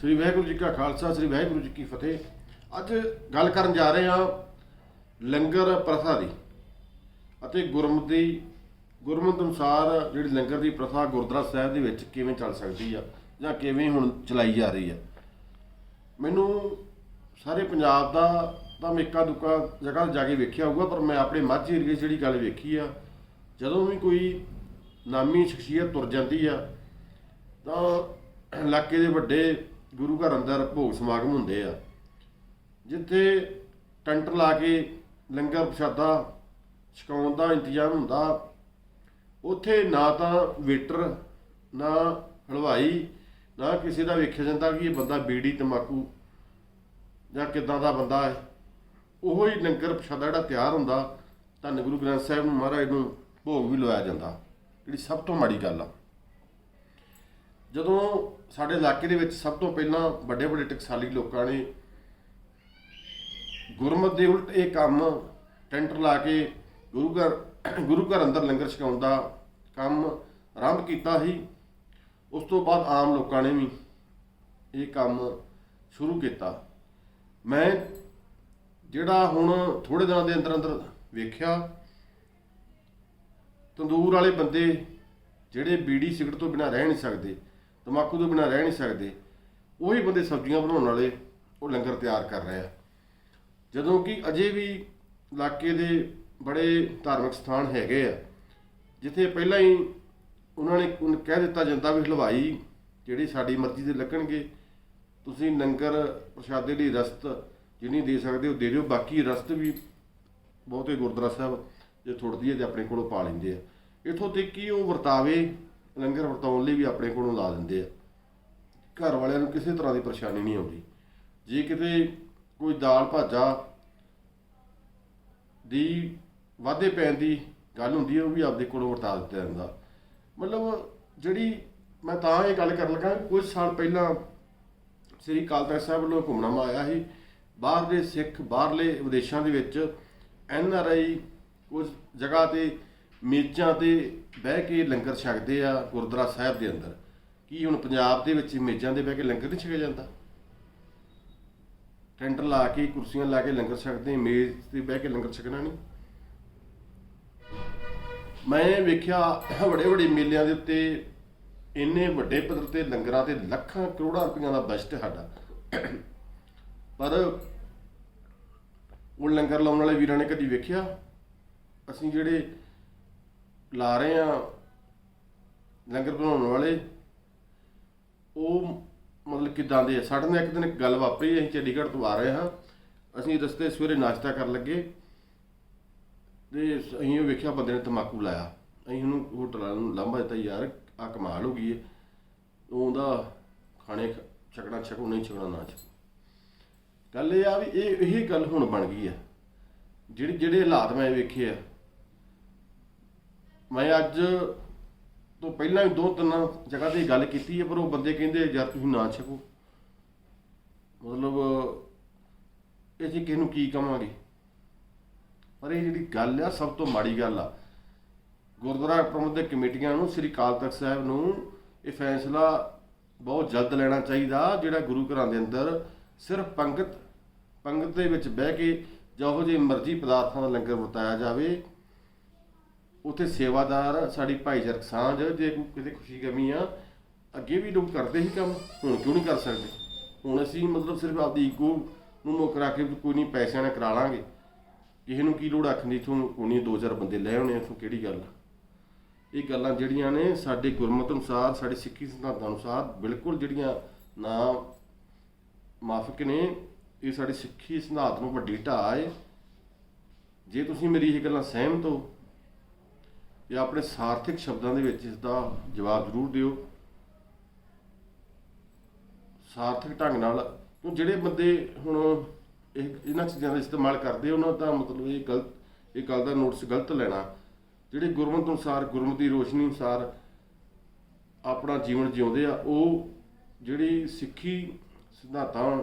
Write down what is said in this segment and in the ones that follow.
ਸ੍ਰੀ ਵਾਹਿਗੁਰੂ ਜੀ ਕਾ ਖਾਲਸਾ, ਸ੍ਰੀ ਵਾਹਿਗੁਰੂ ਜੀ ਕੀ ਫਤਿਹ। ਅੱਜ ਗੱਲ ਕਰਨ ਜਾ ਰਹੇ ਹਾਂ ਲੰਗਰ ਪ੍ਰਥਾ ਦੀ ਅਤੇ ਗੁਰਮਤਿ ਦੀ, ਗੁਰਮਤਿ ਅਨੁਸਾਰ ਜਿਹੜੀ ਲੰਗਰ ਦੀ ਪ੍ਰਥਾ ਗੁਰਦੁਆਰਾ ਸਾਹਿਬ ਦੇ ਵਿੱਚ ਕਿਵੇਂ ਚੱਲ ਸਕਦੀ ਆ ਜਾਂ ਕਿਵੇਂ ਹੁਣ ਚਲਾਈ ਜਾ ਰਹੀ ਆ। ਮੈਨੂੰ ਸਾਰੇ ਪੰਜਾਬ ਦਾ ਤਾਂ ਮੈਂ ਇੱਕਾ ਦੁੱਕਾ ਜਗ੍ਹਾ ਜਾ ਕੇ ਵੇਖਿਆ ਹੋਊਗਾ, ਪਰ ਮੈਂ ਆਪਣੇ ਮਾਝੇ ਏਰੀਏ 'ਚ ਜਿਹੜੀ ਗੱਲ ਵੇਖੀ ਆ, ਜਦੋਂ ਵੀ ਕੋਈ ਨਾਮੀ ਸ਼ਖਸੀਅਤ ਤੁਰ ਜਾਂਦੀ ਆ, ਤਾਂ ਇਲਾਕੇ ਦੇ ਵੱਡੇ ਗੁਰੂ ਘਰ ਅੰਦਰ ਭੋਗ ਸਮਾਗਮ ਹੁੰਦੇ ਆ। ਜਿੱਥੇ ਟੈਂਟ ਲਾ ਕੇ ਲੰਗਰ ਪ੍ਰਸ਼ਾਦਾ ਛਕਾਉਣ ਦਾ ਇੰਤਜ਼ਾਮ ਹੁੰਦਾ, ਉੱਥੇ ਨਾ ਤਾਂ ਵੇਟਰ, ਨਾ ਹਲਵਾਈ, ਨਾ ਕਿਸੇ ਦਾ ਵੇਖਿਆ ਜਾਂਦਾ ਕਿ ਇਹ ਬੰਦਾ ਬੀੜੀ, ਤੰਬਾਕੂ ਜਾਂ ਕਿਦਾਂ ਦਾ ਬੰਦਾ ਹੈ। ਉਹੋ ਹੀ ਲੰਗਰ ਪ੍ਰਸ਼ਾਦਾ ਜਿਹੜਾ ਤਿਆਰ ਹੁੰਦਾ, ਧੰਨ ਗੁਰੂ ਗ੍ਰੰਥ ਸਾਹਿਬ ਨੂੰ ਮਹਾਰਾਜ ਨੂੰ ਭੋਗ ਵੀ ਲਵਾਇਆ ਜਾਂਦਾ, ਜਿਹੜੀ ਸਭ ਤੋਂ ਮਾੜੀ ਗੱਲ ਆ। ਜਦੋਂ ਸਾਡੇ ਇਲਾਕੇ ਦੇ ਵਿੱਚ ਸਭ ਤੋਂ ਪਹਿਲਾਂ ਵੱਡੇ ਵੱਡੇ ਟਕਸਾਲੀ ਲੋਕਾਂ ਨੇ ਗੁਰਮਤ ਦੇ ਉਲਟ ਇਹ ਕੰਮ ਟੈਂਟਰ ਲਾ ਕੇ ਗੁਰੂ ਘਰ ਗੁਰੂ ਘਰ ਅੰਦਰ ਲੰਗਰ ਛਕਾਉਣ ਦਾ ਕੰਮ ਆਰੰਭ ਕੀਤਾ ਸੀ, ਉਸ ਤੋਂ ਬਾਅਦ ਆਮ ਲੋਕਾਂ ਨੇ ਵੀ ਇਹ ਕੰਮ ਸ਼ੁਰੂ ਕੀਤਾ। ਮੈਂ ਜਿਹੜਾ ਹੁਣ ਥੋੜੇ ਦਿਨਾਂ ਦੇ ਅੰਦਰ ਅੰਦਰ ਵੇਖਿਆ, ਤੰਦੂਰ ਵਾਲੇ ਬੰਦੇ ਜਿਹੜੇ ਬੀੜੀ ਸਿਗਰਟ ਤੋਂ ਬਿਨਾਂ ਰਹਿ ਨਹੀਂ ਸਕਦੇ ਤਮਾਕੂ ਤੋਂ ਬਿਨਾਂ ਰਹਿ ਨਹੀਂ ਸਕਦੇ। ਉਹੀ ਬੰਦੇ ਸਬਜ਼ੀਆਂ ਬਣਾਉਣ ਵਾਲੇ ਉਹ ਲੰਗਰ ਤਿਆਰ ਕਰ ਰਹੇ ਆ। ਜਦੋਂ ਕਿ ਅਜੇ ਵੀ ਇਲਾਕੇ ਦੇ ਬੜੇ ਧਾਰਮਿਕ ਸਥਾਨ ਹੈਗੇ ਆ, ਜਿੱਥੇ ਪਹਿਲਾਂ ਹੀ ਉਹਨਾਂ ਨੇ ਕਹਿ ਦਿੱਤਾ ਜਾਂਦਾ ਵੀ ਹਲਵਾਈ ਜਿਹੜੀ ਸਾਡੀ ਮਰਜ਼ੀ ਦੇ ਲੱਗਣਗੇ, ਤੁਸੀਂ ਲੰਗਰ ਪ੍ਰਸ਼ਾਦੇ ਲਈ ਰਸਤ ਜਿੰਨੀ ਦੇ ਸਕਦੇ ਹੋ ਦੇ ਦਿਓ, ਬਾਕੀ ਰਸਤ ਵੀ ਬਹੁਤੇ ਗੁਰਦੁਆਰਾ ਸਾਹਿਬ ਜੇ ਥੁੜਦੀ ਹੈ ਤੇ ਆਪਣੇ ਕੋਲੋਂ ਪਾ ਲੈਂਦੇ ਆ। ਇਥੋਂ ਤੱਕ ਕਿ ਉਹ ਵਰਤਾਵੇ ਲੰਗਰ ਵਰਤਾਉਣ ਲਈ ਵੀ ਆਪਣੇ ਕੋਲੋਂ ਲਾ ਦਿੰਦੇ ਆ। ਘਰ ਵਾਲਿਆਂ ਨੂੰ ਕਿਸੇ ਤਰ੍ਹਾਂ ਦੀ ਪਰੇਸ਼ਾਨੀ ਨਹੀਂ ਆਉਂਦੀ। ਜੇ ਕਿਤੇ ਕੋਈ ਦਾਲ ਭਾਜਾ ਦੀ ਵਾਧੇ ਪੈਣ ਦੀ ਗੱਲ ਹੁੰਦੀ ਹੈ ਉਹ ਵੀ ਆਪਦੇ ਕੋਲੋਂ ਵਰਤਾ ਦਿੱਤਾ ਜਾਂਦਾ। ਮਤਲਬ ਜਿਹੜੀ ਮੈਂ ਤਾਂ ਇਹ ਗੱਲ ਕਰਨ ਲੱਗਾ, ਕੁਝ ਸਾਲ ਪਹਿਲਾਂ ਸ੍ਰੀ ਅਕਾਲ ਤਖਤ ਸਾਹਿਬ ਵੱਲੋਂ ਹੁਕਮਨਾਮਾ ਆਇਆ ਸੀ। ਬਾਹਰ ਦੇ ਸਿੱਖ, ਬਾਹਰਲੇ ਵਿਦੇਸ਼ਾਂ ਦੇ ਵਿੱਚ ਐਨ ਆਰ ਆਈ ਕੁਝ ਜਗ੍ਹਾ ਤੇ ਮੇਜ਼ਾਂ ਤੇ ਬਹਿ ਕੇ ਲੰਗਰ ਛਕਦੇ ਆ ਗੁਰਦੁਆਰਾ ਸਾਹਿਬ ਦੇ ਅੰਦਰ। ਕੀ ਹੁਣ ਪੰਜਾਬ ਦੇ ਵਿੱਚ ਮੇਜ਼ਾਂ ਤੇ ਬਹਿ ਕੇ ਲੰਗਰ ਨਹੀਂ ਛਕਿਆ ਜਾਂਦਾ? ਟੈਂਟਰ ਲਾ ਕੇ, ਕੁਰਸੀਆਂ ਲਾ ਕੇ ਲੰਗਰ ਛਕਦੇ, ਮੇਜ਼ ਤੇ ਬਹਿ ਕੇ ਲੰਗਰ ਛਕਣਾ ਨਹੀਂ। ਮੈਂ ਵੇਖਿਆ ਵੱਡੇ ਵੱਡੇ ਮੇਲਿਆਂ ਦੇ ਉੱਤੇ ਇੰਨੇ ਵੱਡੇ ਪੱਧਰ ਤੇ ਲੰਗਰਾਂ ਤੇ ਲੱਖਾਂ ਕਰੋੜਾਂ ਰੁਪਈਆਂ ਦਾ ਬਜਟ ਸਾਡਾ। ਪਰ ਉਹ ਲੰਗਰ ਲਾਉਣ ਵਾਲੇ ਵੀਰਾਂ ਨੇ ਕਦੀ ਵੇਖਿਆ? ਅਸੀਂ ਜਿਹੜੇ ਲਾ ਰਹੇ ਆ ਲੰਗਰ ਬਣਾਉਣ ਵਾਲੇ, ਉਹ ਮਤਲਬ ਕਿਦਾਂ ਦੇ ਆ? ਸਾਡੇ ਨਾਲ ਇੱਕ ਦਿਨ ਇੱਕ ਗੱਲ ਵਾਪਰੀ, ਅਸੀਂ ਚੰਡੀਗੜ੍ਹ ਤੋਂ ਆ ਰਹੇ ਹਾਂ। ਅਸੀਂ ਰਸਤੇ ਸਵੇਰੇ ਨਾਸ਼ਤਾ ਕਰਨ ਲੱਗੇ ਤੇ ਅਸੀਂ ਉਹ ਵੇਖਿਆ ਬੰਦੇ ਨੇ ਤਮਾਕੂ ਲਾਇਆ। ਅਸੀਂ ਉਹਨੂੰ ਹੋਟਲ ਵਾਲਿਆਂ ਨੂੰ ਲਾਂਭਾ ਦਿੱਤਾ, ਯਾਰ ਆ ਕਮਾਲ ਹੋ ਗਈ ਏ। ਉਹਦਾ ਖਾਣੇ ਖ- ਛਕਣਾ ਛਕੋ, ਨਹੀਂ ਛਕਣਾ ਨਾ ਛਕੋ। ਗੱਲ ਇਹ ਆ ਵੀ ਇਹ ਇਹ ਗੱਲ ਹੁਣ ਬਣ ਗਈ ਆ। ਜਿਹੜੇ ਜਿਹੜੇ ਹਾਲਾਤ ਮੈਂ ਵੇਖੇ ਆ ਮੈਂ ਅੱਜ ਤੋਂ ਪਹਿਲਾਂ ਵੀ ਦੋ ਤਿੰਨ ਜਗ੍ਹਾ ਤੇ ਗੱਲ ਕੀਤੀ ਹੈ, ਪਰ ਉਹ ਬੰਦੇ ਕਹਿੰਦੇ ਯਾਰ ਤੁਸੀਂ ਨਾ ਛਕੋ। ਮਤਲਬ ਇਹ ਜੀ ਕਿਸ ਨੂੰ ਕੀ ਕਵਾਂਗੇ? ਪਰ ਇਹ ਜਿਹੜੀ ਗੱਲ ਆ, ਸਭ ਤੋਂ ਮਾੜੀ ਗੱਲ ਆ। ਗੁਰਦੁਆਰਾ ਪ੍ਰਬੰਧਕ ਕਮੇਟੀਆਂ ਨੂੰ, ਸ੍ਰੀ ਅਕਾਲ ਤਖਤ ਸਾਹਿਬ ਨੂੰ ਇਹ ਫੈਸਲਾ ਬਹੁਤ ਜਲਦ ਲੈਣਾ ਚਾਹੀਦਾ, ਜਿਹੜਾ ਗੁਰੂ ਘਰਾਂ ਦੇ ਅੰਦਰ ਸਿਰਫ ਪੰਗਤ ਪੰਗਤ ਦੇ ਵਿੱਚ ਬਹਿ ਕੇ ਜਿਹੋ ਜਿਹੇ ਮਰਜ਼ੀ ਪਦਾਰਥਾਂ ਦਾ ਲੰਗਰ ਵਰਤਾਇਆ ਜਾਵੇ। ਉੱਥੇ ਸੇਵਾਦਾਰ, ਸਾਡੀ ਭਾਈਚਾਰਕ ਸਾਂਝ, ਜੇ ਕਿਤੇ ਖੁਸ਼ੀ ਗਮੀ ਆ, ਅੱਗੇ ਵੀ ਲੋਕ ਕਰਦੇ ਸੀ ਕੰਮ, ਹੁਣ ਕਿਉਂ ਨਹੀਂ ਕਰ ਸਕਦੇ? ਹੁਣ ਅਸੀਂ ਮਤਲਬ ਸਿਰਫ ਆਪਦੀ ਈਗੋ ਨੂੰ ਮੁੱਕ ਰੱਖ ਕੇ ਕੋਈ ਨਹੀਂ ਪੈਸਿਆਂ ਨਾਲ ਕਰਾ ਲਾਂਗੇ। ਕਿਸੇ ਨੂੰ ਕੀ ਲੋੜ ਆਖਣ ਦੀ? ਇਥੋਂ ਕੋਣੀ 2000 ਬੰਦੇ ਲੈ ਆਉਣੇ ਇਥੋਂ ਕਿਹੜੀ ਗੱਲ ਇਹ ਗੱਲਾਂ ਜਿਹੜੀਆਂ ਨੇ ਸਾਡੇ ਗੁਰਮਤ ਅਨੁਸਾਰ, ਸਾਡੇ ਸਿੱਖੀ ਸਿਧਾਂਤਾਂ ਅਨੁਸਾਰ ਬਿਲਕੁਲ ਜਿਹੜੀਆਂ ਨਾ ਮਾਫਕ ਨੇ, ਇਹ ਸਾਡੇ ਸਿੱਖੀ ਸਿਧਾਂਤ ਨੂੰ ਵੱਡੀ ਢਾਹ ਹੈ ਜੇ ਤੁਸੀਂ ਮੇਰੀ ਇਹ ਗੱਲਾਂ ਸਹਿਮਤ ਹੋ ਜਾਂ ਆਪਣੇ ਸਾਰਥਿਕ ਸ਼ਬਦਾਂ ਦੇ ਵਿੱਚ ਇਸ ਦਾ ਜਵਾਬ ਜ਼ਰੂਰ ਦਿਓ। ਸਾਰਥਿਕ ਢੰਗ ਨਾਲ ਜਿਹੜੇ ਬੰਦੇ ਹੁਣ ਇਹ ਇਹਨਾਂ ਚੀਜ਼ਾਂ ਦਾ ਇਸਤੇਮਾਲ ਕਰਦੇ ਉਹਨਾਂ ਦਾ ਮਤਲਬ ਇਹ ਗਲਤ, ਇਹ ਗੱਲ ਦਾ ਨੋਟਿਸ ਗਲਤ ਲੈਣਾ। ਜਿਹੜੇ ਗੁਰਮਤ ਅਨੁਸਾਰ, ਗੁਰਮਤਿ ਦੀ ਰੋਸ਼ਨੀ ਅਨੁਸਾਰ ਆਪਣਾ ਜੀਵਨ ਜਿਉਂਦੇ ਆ, ਉਹ ਜਿਹੜੀ ਸਿੱਖੀ ਸਿਧਾਂਤਾਂ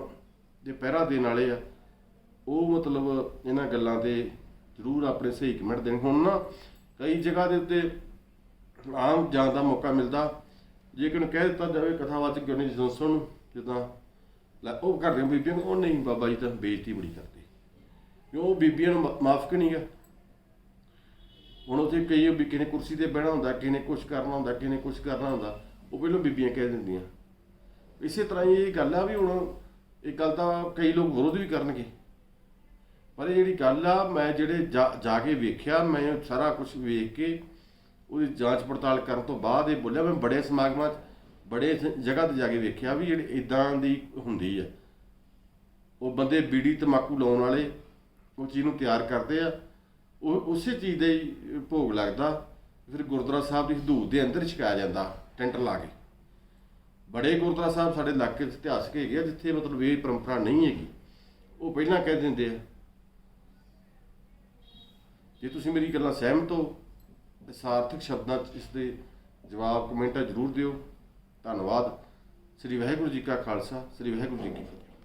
ਦੇ ਪਹਿਰਾ ਦੇਣ ਵਾਲੇ ਆ, ਉਹ ਮਤਲਬ ਇਹਨਾਂ ਗੱਲਾਂ ਤੇ ਜ਼ਰੂਰ ਆਪਣੇ ਸਹੀ ਕਮੈਂਟ ਦੇਣ। ਹੁਣ ਨਾ ਕਈ ਜਗ੍ਹਾ ਦੇ ਉੱਤੇ ਆਮ ਜਾਣ ਦਾ ਮੌਕਾ ਮਿਲਦਾ। ਜੇ ਕਿਨ ਕਹਿ ਦਿੱਤਾ ਜਾਵੇ ਕਥਾਵਾਚਕ ਗਿਆਨੀ ਜਨਸਨ ਨੂੰ ਜਿੱਦਾਂ ਲੈ ਉਹ ਘਰ ਬੀਬੀਆਂ ਨੂੰ, ਉਹ ਨਹੀਂ ਬਾਬਾ ਜੀ ਤਾਂ ਬੇਇੱਜ਼ਤੀ ਬੜੀ ਕਰਦੇ। ਕਿਉਂ? ਉਹ ਬੀਬੀਆਂ ਨੂੰ ਮਾਫ ਕਿ ਨਹੀਂਗਾ ਹੁਣ ਉੱਥੇ ਕਈ ਵੀ ਕਿਸੇ ਨੇ ਕੁਰਸੀ ਤੇ ਬਹਿਣਾ ਹੁੰਦਾ ਕਿਸੇ ਨੇ ਕੁਝ ਕਰਨਾ ਹੁੰਦਾ ਕਿਸੇ ਨੇ ਕੁਝ ਕਰਨਾ ਹੁੰਦਾ ਉਹ ਪਹਿਲਾਂ ਬੀਬੀਆਂ ਕਹਿ ਦਿੰਦੀਆਂ। ਇਸੇ ਤਰ੍ਹਾਂ ਹੀ ਇਹ ਗੱਲ ਆ ਵੀ ਹੁਣ ਇਹ ਗੱਲ ਦਾ ਕਈ ਲੋਕ ਵਿਰੋਧ ਵੀ ਕਰਨਗੇ। ਪਰ ਇਹ ਜਿਹੜੀ ਗੱਲ ਆ, ਮੈਂ ਜਿਹੜੇ ਜਾ ਜਾ ਕੇ ਵੇਖਿਆ, ਮੈਂ ਸਾਰਾ ਕੁਝ ਵੇਖ ਕੇ ਉਹਦੀ ਜਾਂਚ ਪੜਤਾਲ ਕਰਨ ਤੋਂ ਬਾਅਦ ਇਹ ਬੋਲਿਆ, ਮੈਂ ਬੜੇ ਸਮਾਗਮਾਂ 'ਚ, ਬੜੇ ਜਗ੍ਹਾ ਤੇ ਜਾ ਕੇ ਵੇਖਿਆ ਵੀ ਜਿਹੜੀ ਇਦਾਂ ਦੀ ਹੁੰਦੀ ਹੈ ਉਹ ਬੰਦੇ ਬੀੜੀ ਤਮਾਕੂ ਲਾਉਣ ਵਾਲੇ, ਉਹ ਚੀਜ਼ ਨੂੰ ਤਿਆਰ ਕਰਦੇ ਆ। ਉਹ, ਉਸੇ ਚੀਜ਼ ਦਾ ਹੀ ਭੋਗ ਲੱਗਦਾ। ਫਿਰ ਗੁਰਦੁਆਰਾ ਸਾਹਿਬ ਦੀ ਹਦੂਦ ਦੇ ਅੰਦਰ ਛਕਾਇਆ ਜਾਂਦਾ ਟੈਂਟ ਲਾ ਕੇ। ਬੜੇ ਗੁਰਦੁਆਰਾ ਸਾਹਿਬ ਸਾਡੇ ਇਲਾਕੇ 'ਚ ਇਤਿਹਾਸਕ ਹੈਗੇ ਆ, ਜਿੱਥੇ ਮਤਲਬ ਇਹ ਪਰੰਪਰਾ ਨਹੀਂ ਹੈਗੀ। ਉਹ ਪਹਿਲਾਂ ਕਹਿ ਦਿੰਦੇ ਆ ਜੇ ਤੁਸੀਂ ਮੇਰੀ ਗੱਲਾਂ ਸਹਿਮਤ ਹੋ, ਤੇ ਸਾਰਥਕ ਸ਼ਬਦਾਂ 'ਚ ਇਸ ਦੇ ਜਵਾਬ ਕਮੈਂਟਾਂ ਜ਼ਰੂਰ ਦਿਓ। ਧੰਨਵਾਦ। ਸ੍ਰੀ ਵਾਹਿਗੁਰੂ ਜੀ ਕਾ ਖਾਲਸਾ, ਸ੍ਰੀ ਵਾਹਿਗੁਰੂ ਜੀ ਕੀ ਫਤਿਹ।